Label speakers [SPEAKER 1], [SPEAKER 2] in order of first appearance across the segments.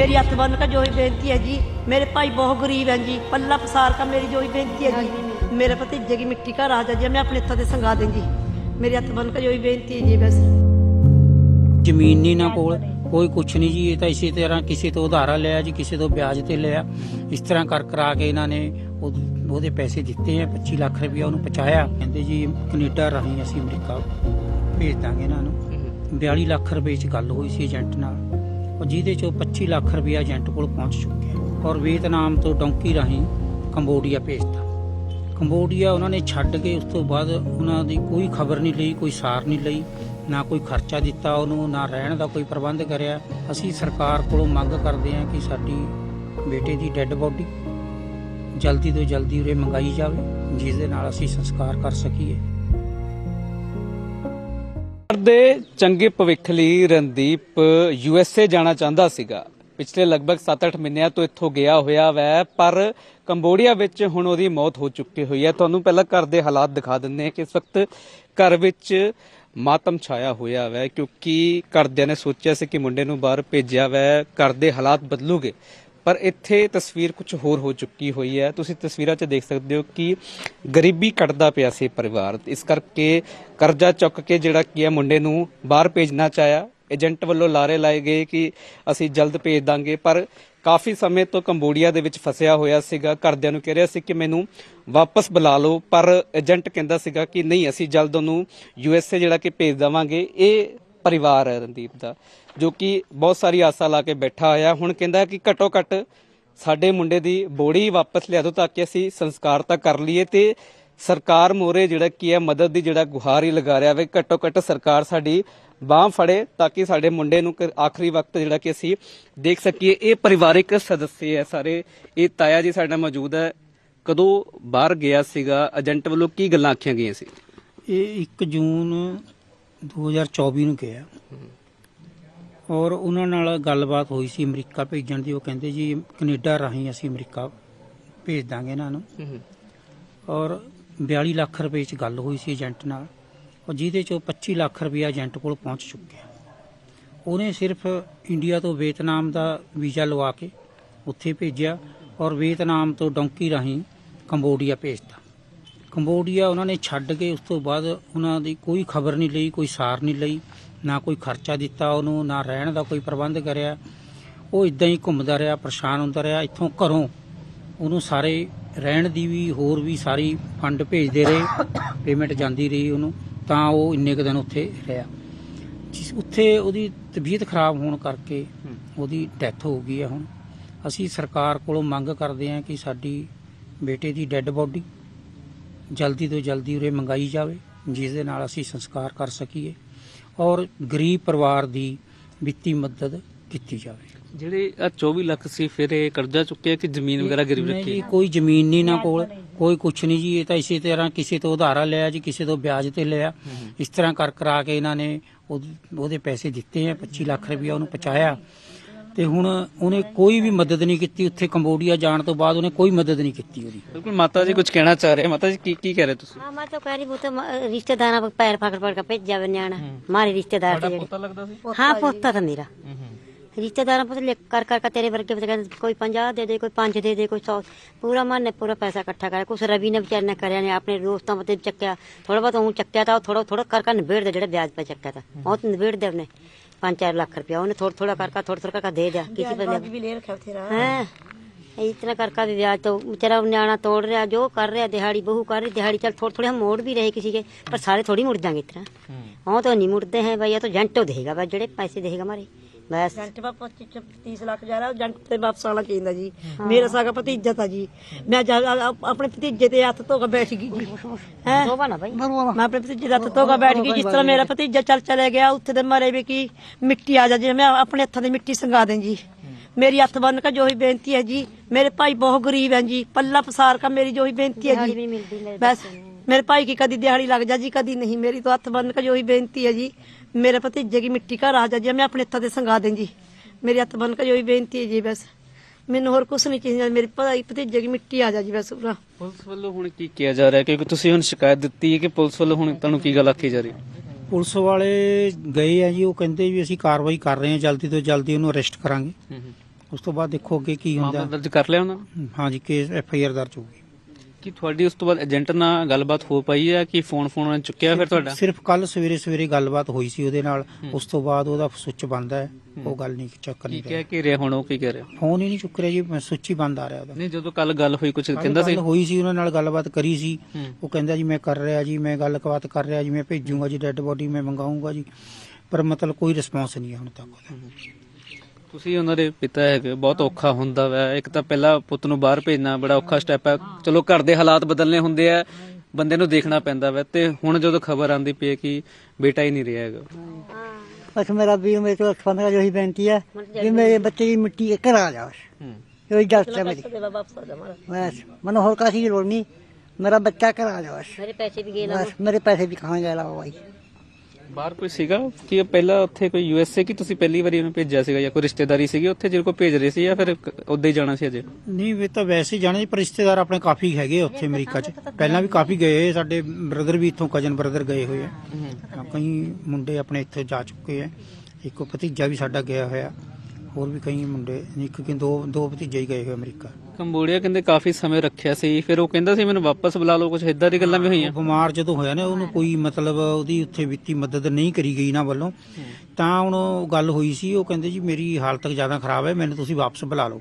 [SPEAKER 1] ਮੇਰੀ ਹੱਥ ਬੰਨ ਕੇ ਜੋ ਬੇਨਤੀ ਹੈ ਜੀ। ਮੇਰੇ ਭਾਈ ਬਹੁਤ ਗਰੀਬ ਹੈ ਜੀ। ਪੱਲਾ ਪਸਾਰ ਕਾ ਮੇਰੀ ਜੋ ਬੇਨਤੀ ਹੈ ਜੀ। ਮੇਰੇ ਭਤੀਜੇ ਦੀ ਮਿੱਟੀ ਘਰ ਆ ਜਾ ਜੀ। ਮੈਂ ਆਪਣੇ ਹੱਥਾਂ ਤੇ ਸੰਗਾ ਦੇਂ ਜੀ ਮੇਰੇ ਹੱਥ ਬੰਨ ਕੇ ਜੋ ਬੇਨਤੀ ਹੈ ਜੀ ਬਸ।
[SPEAKER 2] ਜ਼ਮੀਨ ਨਹੀਂ ਨਾ ਕੋਲ। ਕੋਈ ਕੁਛ ਨਹੀਂ ਜੀ। ਇਹ ਤਾਂ ਇਸੇ ਤਰ੍ਹਾਂ ਕਿਸੇ ਤੋਂ ਉਧਾਰਾ ਲਿਆ ਜੀ ਕਿਸੇ ਤੋਂ ਵਿਆਜ ਤੇ ਲਿਆ। ਇਸ ਤਰ੍ਹਾਂ ਕਰ ਕਰਾ ਕੇ ਇਹਨਾਂ ਨੇ ਉਹਦੇ ਪੈਸੇ ਦਿੱਤੇ ਆ। 25 ਲੱਖ ਰੁਪਇਆ ਉਹਨੂੰ ਪਹੁੰਚਾਇਆ। ਕਹਿੰਦੇ ਜੀ ਕੈਨੇਡਾ ਰਾਹੀਂ ਅਸੀਂ ਅਮਰੀਕਾ ਭੇਜ ਦਾਂਗੇ ਇਹਨਾਂ ਨੂੰ। 42 ਲੱਖ ਰੁਪਏ 'ਚ ਗੱਲ ਹੋਈ ਸੀ ਏਜੰਟ ਨਾਲ। ਜਿਹਦੇ 'ਚੋਂ 25 ਲੱਖ ਰੁਪਇਆ ਏਜੰਟ ਕੋਲ ਪਹੁੰਚ ਚੁੱਕਿਆ ਔਰ ਵੀਅਤਨਾਮ ਤੋਂ ਡੌਂਕੀ ਰਾਹੀਂ ਕੰਬੋਡੀਆ ਭੇਜਤਾ। ਕੰਬੋਡੀਆ ਉਹਨਾਂ ਨੇ ਛੱਡ ਕੇ ਉਸ ਤੋਂ ਬਾਅਦ ਉਹਨਾਂ ਦੀ ਕੋਈ ਖਬਰ ਨਹੀਂ ਲਈ, ਕੋਈ ਸਾਰ ਨਹੀਂ ਲਈ, ਨਾ ਕੋਈ ਖਰਚਾ ਦਿੱਤਾ ਉਹਨੂੰ, ਨਾ ਰਹਿਣ ਦਾ ਕੋਈ ਪ੍ਰਬੰਧ ਕਰਿਆ। ਅਸੀਂ ਸਰਕਾਰ ਕੋਲੋਂ ਮੰਗ ਕਰਦੇ ਹਾਂ ਕਿ ਸਾਡੀ ਬੇਟੇ ਦੀ ਡੈੱਡ ਬੋਡੀ ਜਲਦੀ ਤੋਂ ਜਲਦੀ ਉਰੇ ਮੰਗਾਈ ਜਾਵੇ, ਜਿਸ ਦੇ ਨਾਲ ਅਸੀਂ ਸੰਸਕਾਰ ਕਰ ਸਕੀਏ।
[SPEAKER 3] ਦੇ ਚੰਗੇ ਭਵਿੱਖ ਲਈ ਰਣਦੀਪ ਯੂ ਜਾਣਾ ਚਾਹੁੰਦਾ ਸੀਗਾ। ਪਿਛਲੇ ਲਗਭਗ 7-8 ਮਹੀਨਿਆਂ ਤੋਂ ਇੱਥੋਂ ਗਿਆ ਹੋਇਆ ਵੈ, ਪਰ ਕੰਬੋਡੀਆ ਵਿੱਚ ਹੁਣ ਉਹਦੀ ਮੌਤ ਹੋ ਚੁੱਕੀ ਹੋਈ ਹੈ। ਤੁਹਾਨੂੰ ਪਹਿਲਾਂ ਘਰ ਦੇ ਹਾਲਾਤ ਦਿਖਾ ਦਿੰਦੇ ਹਾਂ ਕਿ ਇਸ ਵਕਤ ਘਰ ਵਿੱਚ ਮਾਤਮ ਛਾਇਆ ਹੋਇਆ ਵੈ, ਕਿਉਂਕਿ ਘਰਦਿਆਂ ਨੇ ਸੋਚਿਆ ਸੀ ਕਿ ਮੁੰਡੇ ਨੂੰ ਬਾਹਰ ਭੇਜਿਆ ਵੈ। ਘਰ ਦੇ ਹਾਲਾਤ ਬਦਲੂਗੇ। ਪਰ ਇੱਥੇ ਤਸਵੀਰ ਕੁਝ ਹੋਰ ਹੋ ਚੁੱਕੀ ਹੋਈ ਹੈ। ਤੁਸੀਂ ਤਸਵੀਰਾਂ 'ਚ ਦੇਖ ਸਕਦੇ ਹੋ ਕਿ ਗਰੀਬੀ ਕੱਟਦਾ ਪਿਆ ਸੀ ਪਰਿਵਾਰ। ਇਸ ਕਰਕੇ ਕਰਜ਼ਾ ਚੁੱਕ ਕੇ ਜਿਹੜਾ ਕੀ ਹੈ ਮੁੰਡੇ ਨੂੰ ਬਾਹਰ ਭੇਜਣਾ ਚਾਹਿਆ। ਏਜੰਟ ਵੱਲੋਂ ਲਾਰੇ ਲਾਏ ਗਏ ਕਿ ਅਸੀਂ ਜਲਦ ਭੇਜ ਦਾਂਗੇ, ਪਰ ਕਾਫੀ ਸਮੇਂ ਤੋਂ ਕੰਬੋਡੀਆ ਦੇ ਵਿੱਚ ਫਸਿਆ ਹੋਇਆ ਸੀਗਾ। ਘਰਦਿਆਂ ਨੂੰ ਕਹਿ ਰਿਹਾ ਸੀ ਕਿ ਮੈਨੂੰ ਵਾਪਸ ਬੁਲਾ ਲਓ, ਪਰ ਏਜੰਟ ਕਹਿੰਦਾ ਸੀਗਾ ਕਿ ਨਹੀਂ, ਅਸੀਂ ਜਲਦ ਉਹਨੂੰ ਯੂ ਐਸ ਏ ਜਿਹੜਾ ਕਿ ਭੇਜ ਦੇਵਾਂਗੇ। ਇਹ ਪਰਿਵਾਰ ਹੈ ਰਣਦੀਪ ਦਾ। ਜੋ ਕਿ ਬਹੁਤ ਸਾਰੀ ਆਸਾਂ ਲਾ ਕੇ ਬੈਠਾ ਹੋਇਆ। ਹੁਣ ਕਹਿੰਦਾ ਕਿ ਘਟੋ ਘਟ ਸਾਡੇ ਮੁੰਡੇ ਦੀ ਬੋੜੀ ਵਾਪਸ ਲਿਆ ਦਿਓ ਤਾਂ ਕਿ ਅਸੀਂ ਸੰਸਕਾਰ ਤਾਂ ਕਰ ਲਈਏ ਤੇ ਸਰਕਾਰ ਮੋਰੇ ਜਿਹੜਾ ਕੀ ਹੈ ਮਦਦ ਦੀ ਜਿਹੜਾ ਗੁਹਾਰ ਹੀ ਲਗਾ ਰਿਹਾ ਵੇ। ਘਟੋ ਘਟ ਸਰਕਾਰ ਸਾਡੀ ਬਾਹ ਫੜੇ ਤਾਂ ਕਿ ਸਾਡੇ ਮੁੰਡੇ ਨੂੰ ਆਖਰੀ ਵਕਤ ਜਿਹੜਾ ਕਿ ਅਸੀਂ ਦੇਖ ਸਕੀਏ। ਇਹ ਪਰਿਵਾਰਿਕ ਸਦੱਸਿਆ ਹੈ ਸਾਰੇ। ਇਹ ਤਾਇਆ ਜੀ ਸਾਡਾ ਮੌਜੂਦ ਹੈ। ਕਦੋਂ ਬਾਹਰ ਗਿਆ ਸੀਗਾ? ਏਜੰਟ ਵੱਲੋਂ ਕੀ ਗੱਲਾਂ ਆਖੀਆਂ ਗਈਆਂ ਸੀ?
[SPEAKER 2] ਇਹ 1 ਜੂਨ 2024 ਨੂੰ ਗਿਆ। ਔਰ ਉਹਨਾਂ ਨਾਲ ਗੱਲਬਾਤ ਹੋਈ ਸੀ ਅਮਰੀਕਾ ਭੇਜਣ ਦੀ। ਉਹ ਕਹਿੰਦੇ ਜੀ ਕੈਨੇਡਾ ਰਾਹੀਂ ਅਸੀਂ ਅਮਰੀਕਾ ਭੇਜ ਦਾਂਗੇ ਇਹਨਾਂ ਨੂੰ। ਔਰ 42 ਲੱਖ ਰੁਪਏ 'ਚ ਗੱਲ ਹੋਈ ਸੀ ਏਜੰਟ ਨਾਲ। ਉਹ ਜਿਹਦੇ 'ਚੋਂ 25 ਲੱਖ ਰੁਪਇਆ ਏਜੰਟ ਕੋਲ ਪਹੁੰਚ ਚੁੱਕਿਆ ਉਹਨੇ ਸਿਰਫ ਇੰਡੀਆ ਤੋਂ ਵੀਅਤਨਾਮ ਦਾ ਵੀਜ਼ਾ ਲਵਾ ਕੇ ਉੱਥੇ ਭੇਜਿਆ ਔਰ ਵੀਅਤਨਾਮ ਤੋਂ ਡੋਂਕੀ ਰਾਹੀਂ ਕੰਬੋਡੀਆ ਭੇਜਤਾ। ਕੰਬੋਡੀਆ ਉਹਨਾਂ ਨੇ ਛੱਡ ਕੇ ਉਸ ਤੋਂ ਬਾਅਦ ਉਹਨਾਂ ਦੀ ਕੋਈ ਖਬਰ ਨਹੀਂ ਲਈ ਕੋਈ ਸਾਰ ਨਹੀਂ ਲਈ। ਨਾ ਕੋਈ ਖਰਚਾ ਦਿੱਤਾ ਉਹਨੂੰ ਨਾ ਰਹਿਣ ਦਾ ਕੋਈ ਪ੍ਰਬੰਧ ਕਰਿਆ। ਉਹ ਇਦਾਂ ਹੀ ਘੁੰਮਦਾ ਰਿਹਾ ਪਰੇਸ਼ਾਨ ਹੁੰਦਾ ਰਿਹਾ। ਇੱਥੋਂ ਘਰੋਂ ਉਹਨੂੰ ਸਾਰੇ ਰਹਿਣ ਦੀ ਵੀ ਹੋਰ ਵੀ ਸਾਰੀ ਫੰਡ ਭੇਜਦੇ ਰਹੇ ਪੇਮੈਂਟ ਜਾਂਦੀ ਰਹੀ ਉਹਨੂੰ ਤਾਂ ਉਹ ਇੰਨੇ ਕੁ ਦਿਨ ਉੱਥੇ ਰਿਹਾ। ਜਿਸ ਉੱਥੇ ਉਹਦੀ ਤਬੀਅਤ ਖਰਾਬ ਹੋਣ ਕਰਕੇ ਉਹਦੀ ਡੈਥ ਹੋ ਗਈ ਹੈ ਹੁਣ। ਅਸੀਂ ਸਰਕਾਰ ਕੋਲੋਂ ਮੰਗ ਕਰਦੇ ਹਾਂ ਕਿ ਸਾਡੀ ਬੇਟੇ ਦੀ ਡੈੱਡ ਬੋਡੀ ਜਲਦੀ ਤੋਂ ਜਲਦੀ ਉਰੇ ਮੰਗਾਈ ਜਾਵੇ ਜਿਸ ਦੇ ਨਾਲ ਅਸੀਂ ਸੰਸਕਾਰ ਕਰ ਸਕੀਏ। ਔਰ ਗਰੀਬ ਪਰਿਵਾਰ ਦੀ ਵਿੱਤੀ ਮਦਦ ਕੀਤੀ ਜਾਵੇ।
[SPEAKER 3] ਜਿਹੜੇ ਆ 24 ਲੱਖ ਸੀ ਫਿਰ ਇਹ ਕਰਜ਼ਾ ਚੁੱਕਿਆ ਕਿ ਜ਼ਮੀਨ ਵਗੈਰਾ
[SPEAKER 2] ਨਹੀਂ
[SPEAKER 3] ਰੱਖੀ?
[SPEAKER 2] ਜੀ ਕੋਈ ਜ਼ਮੀਨ ਨਹੀਂ ਨਾ ਕੋਲ ਕੋਈ ਕੁਛ ਨਹੀਂ ਜੀ ਇਹ ਤਾਂ ਇਸੇ ਤਰ੍ਹਾਂ ਕਿਸੇ ਤੋਂ ਉਧਾਰਾ ਲਿਆ ਜੀ ਕਿਸੇ ਤੋਂ ਵਿਆਜ ਤੇ ਲਿਆ। ਇਸ ਤਰ੍ਹਾਂ ਕਰ ਕਰਾ ਕੇ ਇਹਨਾਂ ਨੇ ਉਹ- ਉਹਦੇ ਪੈਸੇ ਦਿੱਤੇ ਆ 25 ਲੱਖ ਰੁਪਇਆ ਉਹਨੂੰ ਪਹੁੰਚਾਇਆ। ਤੇ ਹੁਣ ਉਹਨੇ ਕੋਈ ਵੀ ਮਦਦ ਨਹੀਂ ਕੀਤੀ ਉੱਥੇ ਕੰਬੋਡੀਆ ਜਾਣ ਤੋਂ ਬਾਅਦ ਉਹਨੇ ਕੋਈ ਮਦਦ ਨਹੀਂ ਕੀਤੀ ਉਹਦੀ।
[SPEAKER 3] ਬਿਲਕੁਲ ਮਾਤਾ ਜੀ ਕੁਝ ਕਹਿਣਾ ਚਾਹ ਰਹੇ ਮਾਤਾ ਜੀ ਕੀ ਕੀ ਕਹਿ ਰਹੇ ਤੁਸੀਂ?
[SPEAKER 4] ਹਾਂ ਮੈਂ ਕਹਿ ਰਹੀ ਉਹ ਤਾਂ ਰਿਸ਼ਤੇਦਾਰਾਂ ਕੋਲ ਪੈਰ ਫਕੜ ਫੜ ਕੇ ਭੇਜਿਆ ਨਿਆਣਾ ਮਾਰੇ ਰਿਸ਼ਤੇਦਾਰ ਤੇ
[SPEAKER 3] ਪੋਤਾ ਲੱਗਦਾ ਸੀ?
[SPEAKER 4] ਹਾਂ ਪੋਤਾ ਤਾਂ ਮੇਰਾ। ਰਿਸ਼ਤੇਦਾਰਾਂ ਪੁੱਤ ਲਿਖ ਕਰ ਕਰ ਤੇਰੇ ਵਰਗੇ ਕਹਿੰਦੇ ਕੋਈ 50 ਦੇ ਦੇ ਕੋਈ 5 ਦੇ ਦੇ ਕੋਈ 100 ਪੂਰਾ ਮਨ ਨੇ ਪੂਰਾ ਪੈਸਾ ਇਕੱਠਾ ਕਰਿਆ। ਕੁਛ ਰਵੀ ਨੇ ਵਿਚਾਰ ਨੇ ਕਰਿਆ ਨੇ ਆਪਣੇ ਦੋਸਤਾਂ ਮਤੇ ਚੱਕਿਆ। ਥੋੜਾ ਬਹੁਤ ਉਹ ਚੱਕਿਆ ਤਾਂ ਥੋੜਾ ਥੋੜਾ ਕਰ ਕਰ ਨਿਬੇੜ ਦੇ ਜਿਹੜਾ ਵਿਆਜ ਪੈ ਚੱਕਿਆ ਤਾਂ। ਬਹੁਤ ਨਿਬੇੜ ਦੇ ਉਹਨੇ। पाँच चार लाख रुपया। उन्हें थोड़ा थोड़ा करका कर थोड़ा थोड़ा कर दे दिया। किसी पर
[SPEAKER 1] भी ले रखा तेरा
[SPEAKER 4] हैं इतना कर कर भी ब्याज तो बेचारा न्याणा तोड़ रहा जो कर रहा दिहाड़ी बहू कर रही दिहाड़ी चल थोड़े थोड़े हम मोड़ भी रहे किसी के पर सारे थोड़ी मुड़ जाएँगे इतना। हाँ तो नहीं मुड़ते हैं भैया तो जेंटो देगा भाई जड़े पैसे देगा हमारे ਬਸ
[SPEAKER 1] ਜੰਟ ਬਾਪ 30 ਲੱਖ ਜਾ ਰਿਹਾ ਜੰਟ ਤੇ ਵਾਪਸ ਆਣਾ ਚਾਹੀਦਾ ਜੀ? ਮੇਰਾ ਸਾਗਾ ਭਤੀਜਾ ਤਾਂ ਜੀ। ਮੈਂ ਜਾ- ਆ- ਆ- ਆਪਣੇ ਭਤੀਜੇ ਤੇ ਹੱਥ ਧੋ ਬੈਠ ਗਈ ਹੈ? ਮੈਂ ਆਪਣੇ ਭਤੀਜੇ ਦਾ ਹੱਥ ਧੋ ਕੇ ਬੈਠ ਗਈ ਜਿਸ ਤਰ੍ਹਾਂ ਮੇਰਾ ਭਤੀਜਾ ਚੱਲ ਚਲੇ ਗਿਆ ਉੱਥੇ ਦੇ ਮਰੇ ਵੀ ਕੀ ਮਿੱਟੀ ਆ ਜਾ ਜੀ ਮੈਂ ਆਪਣੇ ਹੱਥਾਂ ਦੀ ਮਿੱਟੀ ਸੰਗਾ ਦੇ ਜੀ। ਮੇਰੀ ਹੱਥ ਬੰਨ ਕੇ ਜੋ ਹੀ ਬੇਨਤੀ ਹੈ ਜੀ ਮੇਰੇ ਭਾਈ ਬਹੁਤ ਗਰੀਬ ਹੈ ਜੀ ਪੱਲਾ ਪਸਾਰ ਕਾ ਮੇਰੀ ਜੋ ਹੀ
[SPEAKER 4] ਬੇਨਤੀ ਹੈ
[SPEAKER 1] ਜੀ।
[SPEAKER 4] ਬਸ। मेरे
[SPEAKER 1] भाई की कदी दिहाड़ी लग जा जी कदी नहीं मेरी तो हथ बंद का जो ही बेनती है जी मेरे भतीजे की मिट्टी का राजा जी मैं अपने हथा से संगा दें जी मेरी हथ बंद का जो ही बेनती है जी बस ਮੈਨੂੰ ਹੋਰ ਕੁਛ ਨਹੀਂ ਚਾਹੀਦਾ ਮੇਰੀ ਭਾਈ ਭਤੀਜੇ ਦੀ ਮਿੱਟੀ ਆ ਜਾ ਜੀ ਬਸ ਪੂਰਾ
[SPEAKER 3] ਪੁਲਿਸ ਵੱਲੋਂ ਹੁਣ ਕੀ ਕੀਤਾ ਜਾ ਰਿਹਾ ਕਿਉਂਕਿ ਤੁਸੀਂ ਹੁਣ ਸ਼ਿਕਾਇਤ ਦਿੱਤੀ ਹੈ ਕਿ ਪੁਲਿਸ ਵੱਲੋਂ ਹੁਣ ਤੁਹਾਨੂੰ ਕੀ ਗੱਲ ਆਖੀ ਜਾ ਰਹੀ ਹੈ
[SPEAKER 2] ਪੁਲਿਸ ਵਾਲੇ ਗਏ ਆ ਜੀ ਉਹ ਕਹਿੰਦੇ ਵੀ ਅਸੀਂ ਕਾਰਵਾਈ ਕਰ ਰਹੇ ਹਾਂ ਜਲਦੀ ਤੋਂ ਜਲਦੀ ਉਹਨੂੰ ਅਰੈਸਟ ਕਰਾਂਗੇ ਉਸ ਤੋਂ ਬਾਅਦ ਦੇਖੋ ਅੱਗੇ ਕੀ
[SPEAKER 3] ਮਾਮਲਾ
[SPEAKER 2] ਹੁੰਦਾ
[SPEAKER 3] ਦਰਜ ਕਰ ਲਿਆ ਉਹਨਾਂ ਨੇ?
[SPEAKER 2] ਹਾਂਜੀ ਕੇਸ ਐਫ ਆਈ ਆਰ ਦਰਜ ਹੋਊਗੀ
[SPEAKER 3] ਕੀ ਤੁਹਾਡੀ ਉਸ ਤੋਂ ਬਾਅਦ ਏਜੰਟ ਨਾਲ ਗੱਲਬਾਤ ਹੋ ਪਈ ਹੈ ਕਿ ਫੋਨ ਫੋਨ ਉਹਨੇ ਚੁੱਕਿਆ ਫਿਰ ਤੁਹਾਡਾ?
[SPEAKER 2] ਸਿਰਫ ਕੱਲ ਸਵੇਰੇ ਸਵੇਰੇ ਗੱਲਬਾਤ ਹੋਈ ਸੀ ਉਹਦੇ ਨਾਲ। ਉਸ ਤੋਂ ਬਾਅਦ ਉਹਦਾ ਸੁੱਚ ਬੰਦ ਹੈ। ਉਹ ਗੱਲ ਨਹੀਂ ਚੱਕਰ
[SPEAKER 3] ਕੀ
[SPEAKER 2] ਨਹੀਂ
[SPEAKER 3] ਕਹਿ
[SPEAKER 2] ਰਿਹਾ।
[SPEAKER 3] ਕੇ ਰਿਹਾ ਹੁਣ ਉਹ ਕੀ ਕਹਿ ਰਿਹਾ?
[SPEAKER 2] ਫੋਨ ਹੀ ਨਹੀਂ ਚੁੱਕ ਰਿਹਾ ਜੀ ਸੁੱਚ ਹੀ ਬੰਦ ਆ ਰਿਹਾ ਉਹਦਾ।
[SPEAKER 3] ਨਹੀਂ ਜਦੋਂ ਕੱਲ ਗੱਲ ਹੋਈ ਕੁਝ ਕਹਿੰਦਾ ਸੀ?
[SPEAKER 2] ਗੱਲ ਹੋਈ ਸੀ ਉਹਨਾਂ ਨਾਲ ਗੱਲਬਾਤ ਕਰੀ ਸੀ।
[SPEAKER 3] ਹੂੰ।
[SPEAKER 2] ਉਹ ਕਹਿੰਦਾ ਜੀ ਮੈਂ ਕਰ ਰਿਹਾ ਜੀ ਮੈਂ ਗੱਲਬਾਤ ਕਰ ਰਿਹਾ ਜੀ ਮੈਂ ਭੇਜੂਗਾ ਜੀ ਡੈੱਡ ਬੋਡੀ ਮੈਂ ਮੰਗਾਉਂਗਾ ਜੀ। ਪਰ ਮਤਲਬ ਕੋਈ ਰਿਸਪੌਂਸ ਨਹੀਂ ਹੈ ਹੁਣ ਤੱਕ ਉਹਦਾ।
[SPEAKER 3] ਤੁਸੀਂ ਉਹਨਾਂ ਦੇ ਪਿਤਾ ਹੈਗੇ ਬਹੁਤ ਔਖਾ ਹੁੰਦਾ ਵੈ। ਇੱਕ ਤਾਂ ਪਹਿਲਾਂ ਪੁੱਤ ਨੂੰ ਬਾਹਰ ਭੇਜਣਾ ਬੜਾ ਔਖਾ ਸਟੈਪ ਹੈ। ਚਲੋ ਘਰ ਦੇ ਹਾਲਾਤ ਬਦਲਨੇ ਹੁੰਦੇ ਆ ਬੰਦੇ ਨੂੰ ਦੇਖਣਾ ਪੈਂਦਾ ਵੈ। ਤੇ ਹੁਣ ਜਦੋਂ ਖਬਰ ਆਂਦੀ ਪਈ ਹੈ ਕਿ ਬੇਟਾ ਹੀ ਨਹੀਂ ਰਿਹਾ ਹੈਗਾ।
[SPEAKER 5] ਬਸ ਮੇਰਾ ਵੀ ਮੇਰੇ ਤੋਂ ਸੰਬੰਧ ਦਾ ਇਹੀ ਬੇਨਤੀ ਹੈ ਕਿ ਮੇਰੇ ਬੱਚੇ ਦੀ ਮਿੱਟੀ ਇੱਕ ਆ ਜਾ ਬਸ
[SPEAKER 3] ਹੂੰ
[SPEAKER 5] ਇਹ ਹੈ ਮੇਰੀ। ਬਸ ਮੈਨੂੰ ਹੋਰ ਕਾਸੀ ਲੋੜ ਨਹੀਂ। ਮੇਰਾ ਬੱਚਾ ਘਰ ਆ ਜਾ ਬਸ।
[SPEAKER 4] ਮੇਰੇ ਪੈਸੇ ਵੀ ਗਏ ਲਾ
[SPEAKER 5] ਮੇਰੇ ਪੈਸੇ ਵੀ ਕਹਾਂ ਗਏ ਲਾ ਭਾਈ
[SPEAKER 3] ਬਾਹਰ ਕੋਈ ਸੀਗਾ ਕਿ ਇਹ ਪਹਿਲਾਂ ਉੱਥੇ ਕੋਈ ਯੂਐਸਏ ਕਿ ਤੁਸੀਂ ਪਹਿਲੀ ਵਾਰੀ ਉਹਨੂੰ ਭੇਜਿਆ ਸੀਗਾ ਜਾਂ ਕੋਈ ਰਿਸ਼ਤੇਦਾਰੀ ਸੀਗੀ? ਉੱਥੇ ਜਿਹੜੇ ਕੋ ਭੇਜ ਰਹੇ ਸੀ ਜਾਂ ਫਿਰ ਉੱਦਾਂ ਹੀ ਜਾਣਾ ਸੀ ਅਜੇ?
[SPEAKER 2] ਨਹੀਂ ਇਹ ਤਾਂ ਵੈਸੇ ਹੀ ਜਾਣੇ ਜੀ, ਪਰ ਰਿਸ਼ਤੇਦਾਰ ਆਪਣੇ ਕਾਫੀ ਹੈਗੇ ਆ ਉੱਥੇ ਅਮਰੀਕਾ 'ਚ। ਪਹਿਲਾਂ ਵੀ ਕਾਫੀ ਗਏ ਸਾਡੇ ਬ੍ਰਦਰ ਵੀ ਇੱਥੋਂ ਕਜ਼ਨ ਬ੍ਰਦਰ ਗਏ ਹੋਏ ਆ। ਕਈ ਮੁੰਡੇ ਆਪਣੇ ਇੱਥੋਂ ਜਾ ਚੁੱਕੇ ਆ। ਇੱਕ ਭਤੀਜਾ ਵੀ ਸਾਡਾ ਗਿਆ ਹੋਇਆ। ਹੋਰ ਵੀ ਕਈ ਮੁੰਡੇ ਇੱਕ ਕਿ ਦੋ ਦੋ ਭਤੀਜੇ ਹੀ ਗਏ ਹੋਏ ਅਮਰੀਕਾ।
[SPEAKER 3] ਕੰਬੋਡੀਆ ਕਹਿੰਦੇ ਕਾਫੀ ਸਮੇਂ ਰੱਖਿਆ ਸੀ ਫਿਰ ਉਹ ਕਹਿੰਦਾ ਸੀ ਮੈਨੂੰ ਵਾਪਸ ਬੁਲਾ ਲਓ ਕੁਝ ਇਦਾਂ ਦੀ ਗੱਲਾਂ ਵੀ ਹੋਈਆਂ?
[SPEAKER 2] ਬਿਮਾਰ ਜਦੋਂ ਹੋਇਆ ਨਾ ਉਹਨੂੰ ਕੋਈ ਮਤਲਬ ਉਹਦੀ ਉੱਥੇ ਵਿੱਤੀ ਮਦਦ ਨਹੀਂ ਕਰੀ ਗਈ ਨਾ ਵੱਲੋਂ। ਤਾਂ ਹੁਣ ਉਹ ਗੱਲ ਹੋਈ ਸੀ ਉਹ ਕਹਿੰਦੇ ਜੀ ਮੇਰੀ ਹਾਲਤ ਜ਼ਿਆਦਾ ਖਰਾਬ ਹੈ ਮੈਨੂੰ ਤੁਸੀਂ ਵਾਪਸ ਬੁਲਾ ਲਓ।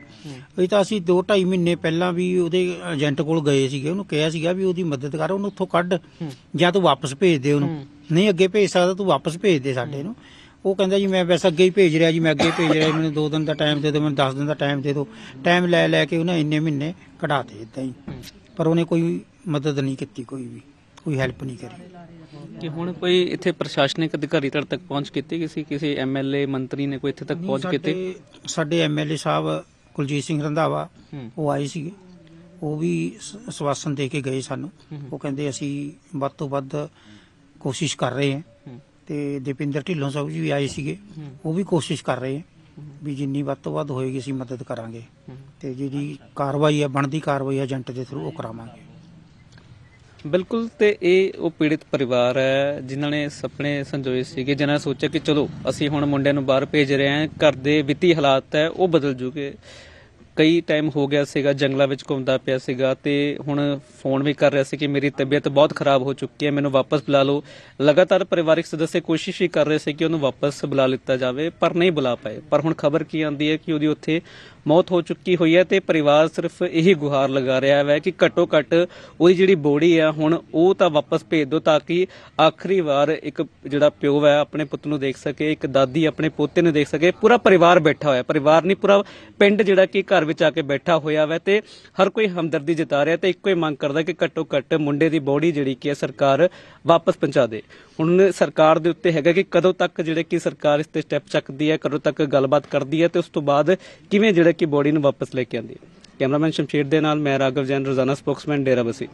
[SPEAKER 2] ਇਹ ਤਾਂ ਅਸੀਂ 2.5 ਮਹੀਨੇ ਪਹਿਲਾਂ ਵੀ ਉਹਦੇ ਏਜੰਟ ਕੋਲ ਗਏ ਸੀਗੇ ਉਹਨੂੰ ਕਿਹਾ ਸੀਗਾ ਵੀ ਉਹਦੀ ਮਦਦ ਕਰ ਉਹਨੂੰ ਉੱਥੋਂ ਕੱਢ ਜਾਂ ਤੂੰ ਵਾਪਸ ਭੇਜ ਦੇ ਉਹਨੂੰ। ਨਹੀਂ ਅੱਗੇ ਭੇਜ ਸਕਦਾ ਤੂੰ ਵਾਪਸ ਭੇਜ ਦੇ ਸਾਡੇ ਨੂੰ। ਉਹ ਕਹਿੰਦਾ ਜੀ ਮੈਂ ਵੈਸੇ ਅੱਗੇ ਹੀ ਭੇਜ ਰਿਹਾ ਜੀ ਮੈਂ ਅੱਗੇ ਭੇਜ ਰਿਹਾ ਮੈਨੂੰ 2 ਦਿਨ ਦਾ ਟਾਈਮ ਦੇ ਦਿਓ ਮੈਨੂੰ 10 ਦਿਨ ਦਾ ਟਾਈਮ ਦੇ ਦਿਓ। ਟਾਈਮ ਲੈ ਲੈ ਕੇ ਉਹਨੇ ਇੰਨੇ ਮਹੀਨੇ ਕਢਾਤੇ ਇਦਾਂ ਹੀ। ਪਰ ਉਹਨੇ ਕੋਈ ਮਦਦ ਨਹੀਂ ਕੀਤੀ ਕੋਈ ਵੀ ਕੋਈ ਹੈਲਪ ਨਹੀਂ ਕਰੀ।
[SPEAKER 3] ਕਿ ਹੁਣ ਕੋਈ ਇੱਥੇ ਪ੍ਰਸ਼ਾਸਨਿਕ ਅਧਿਕਾਰੀ ਤੁਹਾਡੇ ਤੱਕ ਪਹੁੰਚ ਕੀਤੀ ਕਿਸੇ ਕਿਸੇ ਐਮਐਲਏ ਮੰਤਰੀ ਨੇ ਕੋਈ ਇੱਥੇ ਤੱਕ ਪਹੁੰਚ ਕੀਤੀ?
[SPEAKER 2] ਸਾਡੇ ਐਮਐਲਏ ਸਾਹਿਬ ਕੁਲਜੀਤ ਸਿੰਘ ਰੰਧਾਵਾ। ਉਹ ਆਏ ਸੀਗੇ। ਉਹ ਵੀ ਸਵਾਸਨ ਦੇ ਕੇ ਗਏ ਸਾਨੂੰ। ਉਹ ਕਹਿੰਦੇ ਅਸੀਂ ਵੱਧ ਤੋਂ ਵੱਧ ਕੋਸ਼ਿਸ਼ ਕਰ ਰਹੇ ਹੂੰ। ਤੇ ਦੀਪਿੰਦਰ ਢਿੱਲੋਂ ਸਾਹਿਬ ਜੀ ਵੀ ਆਏ ਸੀਗੇ। ਉਹ ਵੀ ਕੋਸ਼ਿਸ਼ ਕਰ ਰਹੇ ਹੈ। ਵੀ ਜਿੰਨੀ ਵੱਧ ਤੋਂ ਵੱਧ ਹੋਏਗੀ ਅਸੀਂ ਮਦਦ ਕਰਾਂਗੇ। ਤੇ ਜਿਹੜੀ ਕਾਰਵਾਈ ਹੈ ਬਣਦੀ ਕਾਰਵਾਈ ਏਜੰਟ ਦੇ ਥਰੂ ਉਹ ਕਰਾਵਾਂਗੇ।
[SPEAKER 3] ਬਿਲਕੁਲ ਤੇ ਇਹ ਉਹ ਪੀੜਿਤ ਪਰਿਵਾਰ ਹੈ ਜਿਨ੍ਹਾਂ ਨੇ ਸੁਪਨੇ ਸੰਜੋਏ ਸੀਗੇ ਜਿਨ੍ਹਾਂ ਨੇ ਸੋਚਿਆ ਕਿ ਚਲੋ ਅਸੀਂ ਹੁਣ ਮੁੰਡਿਆਂ ਨੂੰ ਬਾਹਰ ਭੇਜ ਰਹੇ ਹਾਂ ਘਰ ਦੇ ਵਿੱਤੀ ਹਾਲਾਤ ਹੈ ਉਹ ਬਦਲ ਜੂਗੇ। ਕਈ ਟਾਈਮ ਹੋ ਗਿਆ ਸੀਗਾ, ਜੰਗਲਾਂ ਵਿੱਚ ਘੁੰਮਦਾ ਪਿਆ ਸੀਗਾ ਤੇ ਹੁਣ ਫੋਨ ਵੀ ਕਰ ਰਿਹਾ ਸੀ ਕਿ ਮੇਰੀ ਤਬੀਅਤ ਬਹੁਤ ਖਰਾਬ ਹੋ ਚੁੱਕੀ ਹੈ, ਮੈਨੂੰ ਵਾਪਸ ਬੁਲਾ ਲਓ। ਲਗਾਤਾਰ ਪਰਿਵਾਰਿਕ ਸਦੱਸੇ ਕੋਸ਼ਿਸ਼ ਹੀ ਕਰ ਰਹੇ ਸੀ ਕਿ ਉਹਨੂੰ ਵਾਪਸ ਬੁਲਾ ਲਿੱਤਾ ਜਾਵੇ, ਪਰ ਨਹੀਂ ਬੁਲਾ ਪਾਏ। ਪਰ ਹੁਣ ਖਬਰ ਕੀ ਆਂਦੀ ਹੈ ਕਿ ਉਹਦੀ ਉੱਥੇ ਮੌਤ ਹੋ ਚੁੱਕੀ ਹੋਈ ਹੈ ਤੇ ਪਰਿਵਾਰ ਸਿਰਫ ਇਹੀ ਗੁਹਾਰ ਲਗਾ ਰਿਹਾ ਹੈ ਕਿ ਘੱਟੋ ਘੱਟ ਉਹਦੀ ਜਿਹੜੀ ਬੋੜੀ ਹੈ ਹੁਣ ਉਹ ਤਾਂ ਵਾਪਸ ਭੇਜ ਦਿਓ ਤਾਂ ਕਿ ਆਖਰੀ ਵਾਰ ਇੱਕ ਜਿਹੜਾ ਪਿਓ ਹੈ ਆਪਣੇ ਪੁੱਤ ਨੂੰ ਦੇਖ ਸਕੇ, ਇੱਕ ਦਾਦੀ ਆਪਣੇ ਪੋਤੇ ਨੂੰ ਦੇਖ ਸਕੇ। ਪੂਰਾ ਪਰਿਵਾਰ ਬੈਠਾ ਹੋਇਆ, ਪਰਿਵਾਰ ਨਹੀਂ, ਪੂਰਾ ਪਿੰਡ ਜਿਹੜਾ ਕਿ ਘਰ ਵਿੱਚ ਆ ਕੇ ਬੈਠਾ ਹੋਇਆ ਵੈ ਤੇ ਹਰ ਕੋਈ ਹਮਦਰਦੀ ਜਤਾ ਰਿਹਾ ਤੇ ਇੱਕੋ ਹੀ ਮੰਗ ਕਰਦਾ ਕਿ ਘੱਟੋ ਘੱਟ ਮੁੰਡੇ ਦੀ ਬੋੜੀ ਜਿਹੜੀ ਕਿ ਸਰਕਾਰ ਵਾਪਸ ਪਹੁੰਚਾ ਦੇ। ਹੁਣ ਸਰਕਾਰ ਦੇ ਉੱਤੇ ਹੈਗਾ ਕਿ ਕਦੋਂ ਤੱਕ ਜਿਹੜੇ ਕਿ ਸਰਕਾਰ ਇਸ ਤੇ ਸਟੈਪ ਚੱਕਦੀ ਹੈ, ਕਦੋਂ ਤੱਕ ਗੱਲਬਾਤ ਕਰਦੀ ਹੈ ਤੇ ਉਸ ਤੋਂ ਬਾਅਦ ਕਿਵੇਂ ਜਿਹੜਾ ਕਿ ਬੋਡੀ ਨੂੰ ਵਾਪਸ ਲੈ ਕੇ ਆਉਂਦੀ ਹੈ। ਕੈਮਰਾਮੈਨ ਸ਼ਮਸ਼ੀਰ ਦੇ ਨਾਲ, ਮੈਂ ਰਾਘਵ ਜੈਨ, ਰੋਜ਼ਾਨਾ ਸਪੋਕਸਮੈਨ, ਡੇਰਾ ਬਸੀ।